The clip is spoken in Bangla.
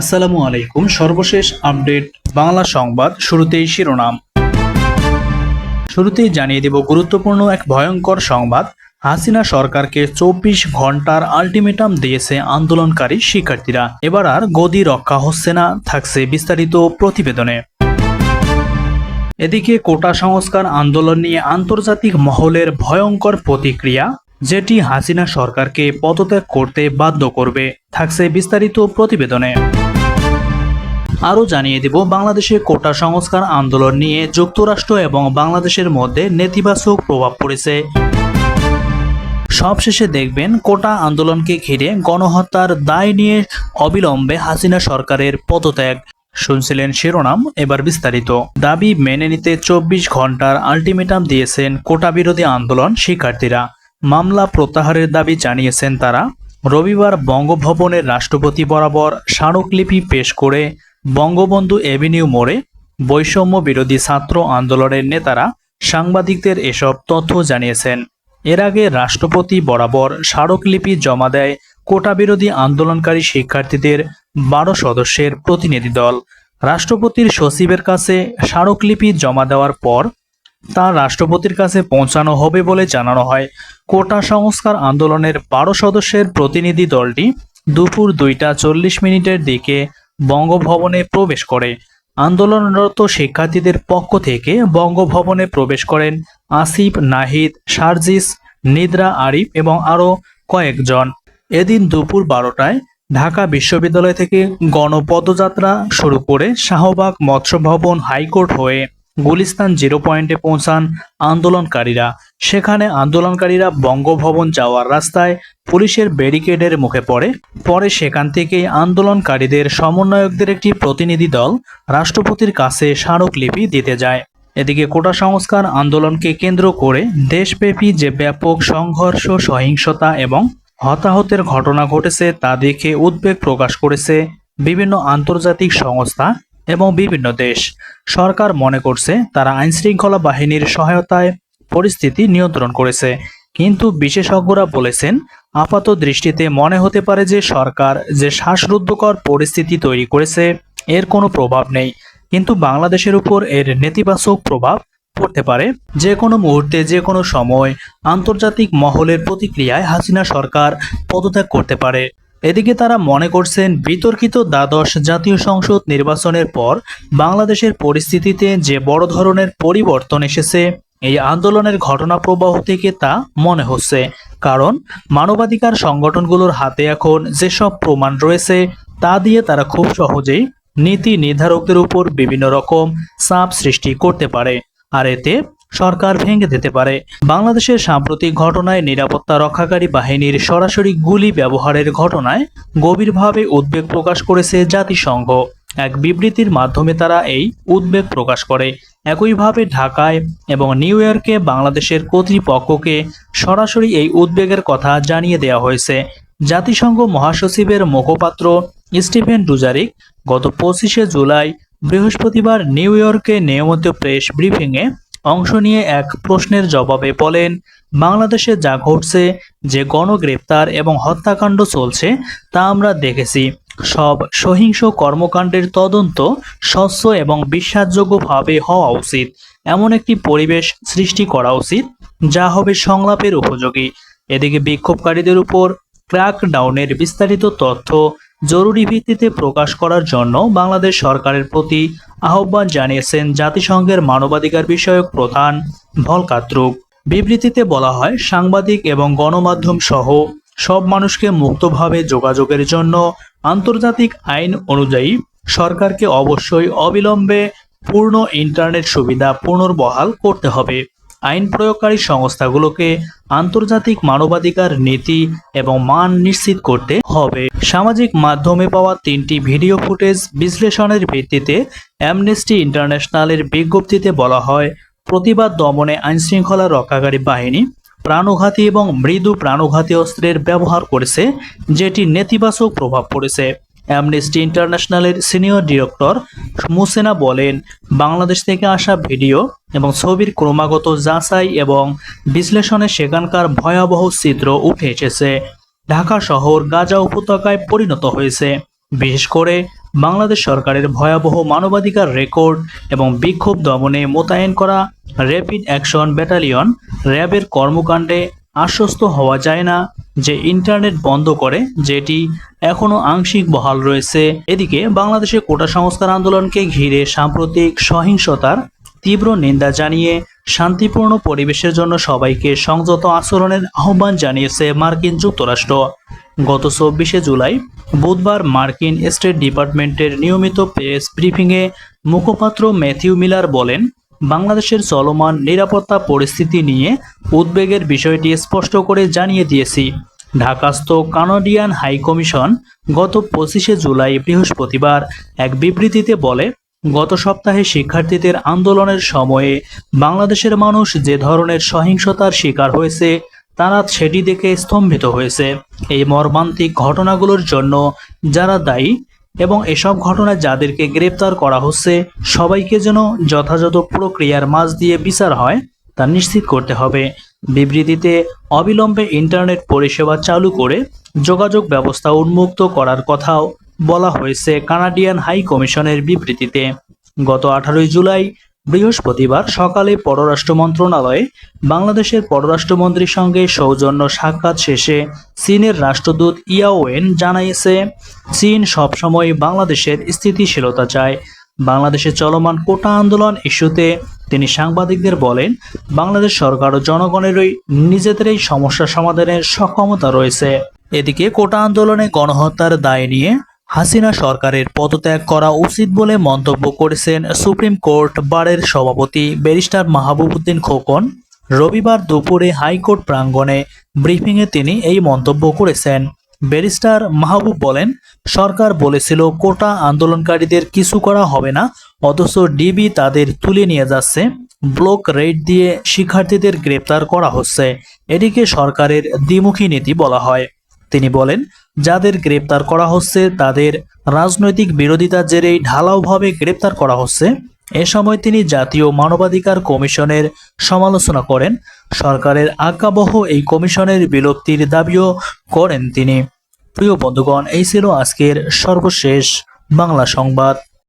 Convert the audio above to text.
আসসালামু আলাইকুম। সর্বশেষ আপডেট বাংলা সংবাদ শুরুতেই শিরোনাম। শুরুতেই জানিয়ে দেব গুরুত্বপূর্ণ এক ভয়ঙ্কর সংবাদ। হাসিনা সরকারকে চব্বিশ ঘণ্টার আলটিমেটাম দিয়েছে আন্দোলনকারী শিক্ষার্থীরা। এবার আর গদি রক্ষা হচ্ছে না, থাকছে বিস্তারিত প্রতিবেদনে। এদিকে কোটা সংস্কার আন্দোলন নিয়ে আন্তর্জাতিক মহলের ভয়ঙ্কর প্রতিক্রিয়া, যেটি হাসিনা সরকারকে পদত্যাগ করতে বাধ্য করবে, থাকছে বিস্তারিত প্রতিবেদনে। আরও জানিয়ে দেব বাংলাদেশে কোটা সংস্কার আন্দোলন নিয়ে যুক্তরাষ্ট্র এবং বাংলাদেশের মধ্যে নেতিবাচক প্রভাব পড়েছে। সবশেষে দেখবেন, কোটা আন্দোলনকে ঘিরে গণহত্যার দায় নিয়ে অবিলম্বে হাসিনা সরকারের পদত্যাগ। শুনছিলেন শিরোনাম, এবার বিস্তারিত। দাবি মেনে নিতে চব্বিশ ঘণ্টার আলটিমেটাম দিয়েছেন কোটা বিরোধী আন্দোলন শিক্ষার্থীরা। মামলা প্রত্যাহারের দাবি জানিয়েছেন তারা। রবিবার বঙ্গভবনের রাষ্ট্রপতি বরাবর স্মারকলিপি পেশ করে বঙ্গবন্ধু এভিনিউ মোড়ে বৈষম্য বিরোধী ছাত্র আন্দোলনের নেতারা সাংবাদিকদের এসব তথ্য জানিয়েছেন। এর আগে রাষ্ট্রপতি বরাবর স্মারকলিপি জমা দেয় কোটা বিরোধী আন্দোলনকারী শিক্ষার্থীদের বারো সদস্যের প্রতিনিধি দল। রাষ্ট্রপতির সচিবের কাছে স্মারকলিপি জমা দেওয়ার পর তা রাষ্ট্রপতির কাছে পৌঁছানো হবে বলে জানানো হয়। কোটা সংস্কার আন্দোলনের বারো সদস্যের প্রতিনিধি দলটি দুপুর দুইটা চল্লিশ মিনিটের দিকে বঙ্গভবনে প্রবেশ করে। আন্দোলনরত শিক্ষার্থীদের পক্ষ থেকে বঙ্গভবনে প্রবেশ করেন আসিফ, নাহিদ, সার্জিস, নিদ্রা, আরিফ এবং আরও কয়েকজন। এদিন দুপুর বারোটায় ঢাকা বিশ্ববিদ্যালয় থেকে গণপদযাত্রা শুরু করে শাহবাগ মৎস্য ভবন হাইকোর্ট হয়ে গুলিস্তান জিরো পয়েন্টে পৌঁছান আন্দোলনকারীরা। সেখানে আন্দোলনকারীরা বঙ্গভবন যাওয়ার রাস্তায় পুলিশের ব্যারিকেডের মুখে পড়ে। পরে সেখান থেকেই আন্দোলনকারীদের সমন্বয়কদের একটি প্রতিনিধি দল রাষ্ট্রপতির কাছে স্মারকলিপি দিতে যায়। এদিকে কোটা সংস্কার আন্দোলনকে কেন্দ্র করে দেশব্যাপী যে ব্যাপক সংঘর্ষ, সহিংসতা এবং হতাহতের ঘটনা ঘটেছে তা দেখে উদ্বেগ প্রকাশ করেছে বিভিন্ন আন্তর্জাতিক সংস্থা এবং বিভিন্ন দেশ। সরকার মনে করছে তারা আইনশৃঙ্খলা বাহিনীর সহায়তায় পরিস্থিতি নিয়ন্ত্রণ করেছে। কিন্তু বিশেষজ্ঞরা বলেছেন, আপাত দৃষ্টিতে মনে হতে পারে যে সরকার যে শ্বাসরুদ্ধকর পরিস্থিতি তৈরি করেছে, এর কোনো প্রভাব নেই। কিন্তু বাংলাদেশের উপর এর নেতিবাচক প্রভাব পড়তে পারে। যে কোনো মুহূর্তে, যে কোনো সময় আন্তর্জাতিক মহলের প্রতিক্রিয়ায় হাসিনা সরকার পদত্যাগ করতে পারে। এদিকে তারা মনে করছেন বিতর্কিত দ্বাদশ জাতীয় সংসদ নির্বাচনের পর বাংলাদেশের পরিস্থিতিতে যে বড় ধরনের পরিবর্তন এসেছে, এই আন্দোলনের ঘটনা প্রবাহ থেকে তা মনে হচ্ছে। কারণ মানবাধিকার সংগঠনগুলোর হাতে এখন যেসব প্রমাণ রয়েছে, তা দিয়ে তারা খুব সহজেই নীতি নির্ধারকদের উপর বিভিন্ন রকম চাপ সৃষ্টি করতে পারে। আর এতে সরকার ভেঙে দিতে পারে। বাংলাদেশের সাম্প্রতিক ঘটনায় নিরাপত্তা রক্ষাকারী বাহিনীর সরাসরি গুলি ব্যবহারের ঘটনায় গভীরভাবে উদ্বেগ প্রকাশ করেছে জাতিসংঘ। এক বিবৃতির মাধ্যমে তারা এই উদ্বেগ প্রকাশ করে। একইভাবে ঢাকায় এবং নিউ ইয়র্কে বাংলাদেশের কর্তৃপক্ষকে সরাসরি এই উদ্বেগের কথা জানিয়ে দেওয়া হয়েছে। জাতিসংঘ মহাসচিবের মুখপাত্র স্টিফেন ডুজারিক গত পঁচিশে জুলাই বৃহস্পতিবার নিউ ইয়র্কে নিয়মিত প্রেস ব্রিফিংয়ে অংশ নিয়ে এক প্রশ্নের জবাবে বলেন, বাংলাদেশে যা ঘটছে, যে গণগ্রেপ্তার এবং হত্যাকাণ্ড চলছে, তা আমরা দেখেছি। সব সহিংস কর্মকাণ্ডের তদন্ত স্বচ্ছ এবং বিশ্বাসযোগ্যভাবে হওয়া উচিত। এমন একটি পরিবেশ সৃষ্টি করা উচিত, যা হবে সংলাপের উপযোগী। এদিকে বিক্ষোভকারীদের উপর ক্র্যাকডাউনের বিস্তারিত তথ্য জরুরি ভিত্তিতে প্রকাশ করার জন্য বাংলাদেশ সরকারের প্রতি আহ্বান জানিয়েছেন জাতিসংঘের মানবাধিকার বিষয়ক প্রধান ভলকাত্রুক বিবৃতিতে বলা হয়, সাংবাদিক এবং গণমাধ্যম সহ সব মানুষকে মুক্তভাবে যোগাযোগের জন্য আন্তর্জাতিক আইন অনুযায়ী সরকারকে অবশ্যই অবিলম্বে পূর্ণ ইন্টারনেট সুবিধা পুনর্বহাল করতে হবে। আইন প্রয়োগকারী সংস্থাগুলোকে আন্তর্জাতিক মানবাধিকার নীতি এবং মান নিশ্চিত করতে হবে। সামাজিক মাধ্যমে পাওয়া তিনটি ভিডিও ফুটেজ বিশ্লেষণের ভিত্তিতে অ্যামনেস্টি ইন্টারন্যাশনালের বিজ্ঞপ্তিতে বলা হয়, প্রতিবাদ দমনে আইনশৃঙ্খলা রক্ষাকারী বাহিনী প্রাণঘাতী এবং মৃদু প্রাণঘাতী অস্ত্রের ব্যবহার করেছে, যেটি নেতিবাচক প্রভাব পড়েছে। অ্যামনেস্টি ইন্টারন্যাশনালের সিনিয়র ডিরেক্টর মুসেনা বলেন, বাংলাদেশ থেকে আসা ভিডিও এবং ছবির ক্রমাগত যাচাই এবং বিশ্লেষণে সেখানকার ভয়াবহ চিত্র উঠে এসেছে। ঢাকা শহর গাজা উপত্যকায় পরিণত হয়েছে। বিশেষ করে বাংলাদেশ সরকারের ভয়াবহ মানবাধিকার রেকর্ড এবং বিক্ষোভ দমনে মোতায়েন করা র্যাপিড অ্যাকশন ব্যাটালিয়ন র্যাবের কর্মকাণ্ডে আশ্বস্ত হওয়া যায় না। যে ইন্টারনেট বন্ধ করে, যেটি এখনও আংশিক বহাল রয়েছে। এদিকে বাংলাদেশে কোটা সংস্কার আন্দোলনকে ঘিরে সাম্প্রতিক সহিংসতার তীব্র নিন্দা জানিয়ে শান্তিপূর্ণ পরিবেশের জন্য সবাইকে সংযত আচরণের আহ্বান জানিয়েছে মার্কিন যুক্তরাষ্ট্র। গত চব্বিশে জুলাই বুধবার মার্কিন স্টেট ডিপার্টমেন্টের নিয়মিত প্রেস ব্রিফিংয়ে মুখপাত্র ম্যাথিউ মিলার বলেন বাংলাদেশের চলমান নিরাপত্তা পরিস্থিতি নিয়ে উদ্বেগের বিষয়টি স্পষ্ট করে জানিয়ে দিয়েছি। ঢাকাস্থ কানাডিয়ান হাই কমিশন গত পঁচিশে জুলাই বৃহস্পতিবার এক বিবৃতিতে বলে, গত সপ্তাহে শিক্ষার্থীদের আন্দোলনের সময়ে বাংলাদেশের মানুষ যে ধরনের সহিংসতার শিকার হয়েছে, তারা সেটি দেখে স্তম্ভিত হয়েছে। এই মর্মান্তিক ঘটনাগুলোর জন্য যারা দায়ী এবং এসব ঘটনায় যাদেরকে গ্রেপ্তার করা হচ্ছে, সবাইকে যেন যথাযথ প্রক্রিয়ার মাঝ দিয়ে বিচার হয়, তা নিশ্চিত করতে হবে। বিবৃতিতে অবিলম্বে ইন্টারনেট পরিষেবা চালু করে যোগাযোগ ব্যবস্থা উন্মুক্ত করার কথাও বলা হয়েছে কানাডিয়ান হাই কমিশনের বিবৃতিতে। গত আঠারোই জুলাই বৃহস্পতিবার সকালে পররাষ্ট্র মন্ত্রণালয়ে বাংলাদেশের পররাষ্ট্রমন্ত্রীর সঙ্গে সৌজন্য সাক্ষাৎ শেষে চীনের রাষ্ট্রদূত ইয়াওয়েন জানাইছে, চীন সবসময় বাংলাদেশের স্থিতিশীলতা চায়। বাংলাদেশে চলমান কোটা আন্দোলন ইস্যুতে তিনি সাংবাদিকদের বলেন, বাংলাদেশ সরকার ও জনগণেরই নিজেদেরই সমস্যা সমাধানের সক্ষমতা রয়েছে। এদিকে কোটা আন্দোলনে গণহত্যার দায় নিয়ে হাসিনা সরকারের পদত্যাগ করা উচিত বলে মন্তব্য করেছেন সুপ্রিম কোর্ট বারের সভাপতি ব্যারিস্টার মাহবুবুদ্দিন খোকন। রবিবার দুপুরে হাইকোর্ট প্রাঙ্গণে ব্রিফিংয়ে তিনি এই মন্তব্য করেছেন। ব্যারিস্টার মাহবুব বলেন, সরকার বলেছিল, কোটা আন্দোলনকারীদের কিছু করা হবে না, অথচ ডিবি তাদের তুলে নিয়ে যাচ্ছে। ব্লক রেড দিয়ে শিক্ষার্থীদের গ্রেপ্তার করা হচ্ছে। এটিকে সরকারের দ্বিমুখী নীতি বলা হয়। তিনি বলেন যাদের গ্রেপ্তার করা হচ্ছে, তাদের রাজনৈতিক বিরোধিতার জেরেই ঢালাওভাবে গ্রেপ্তার করা হচ্ছে। এ সময় তিনি জাতীয় মানবাধিকার কমিশনের সমালোচনা করেন। সরকারের আজ্ঞাবহ এই কমিশনের বিলুপ্তির দাবিও করেন তিনি। প্রিয় বন্ধুগণ, এই ছিল আজকের সর্বশেষ বাংলা সংবাদ।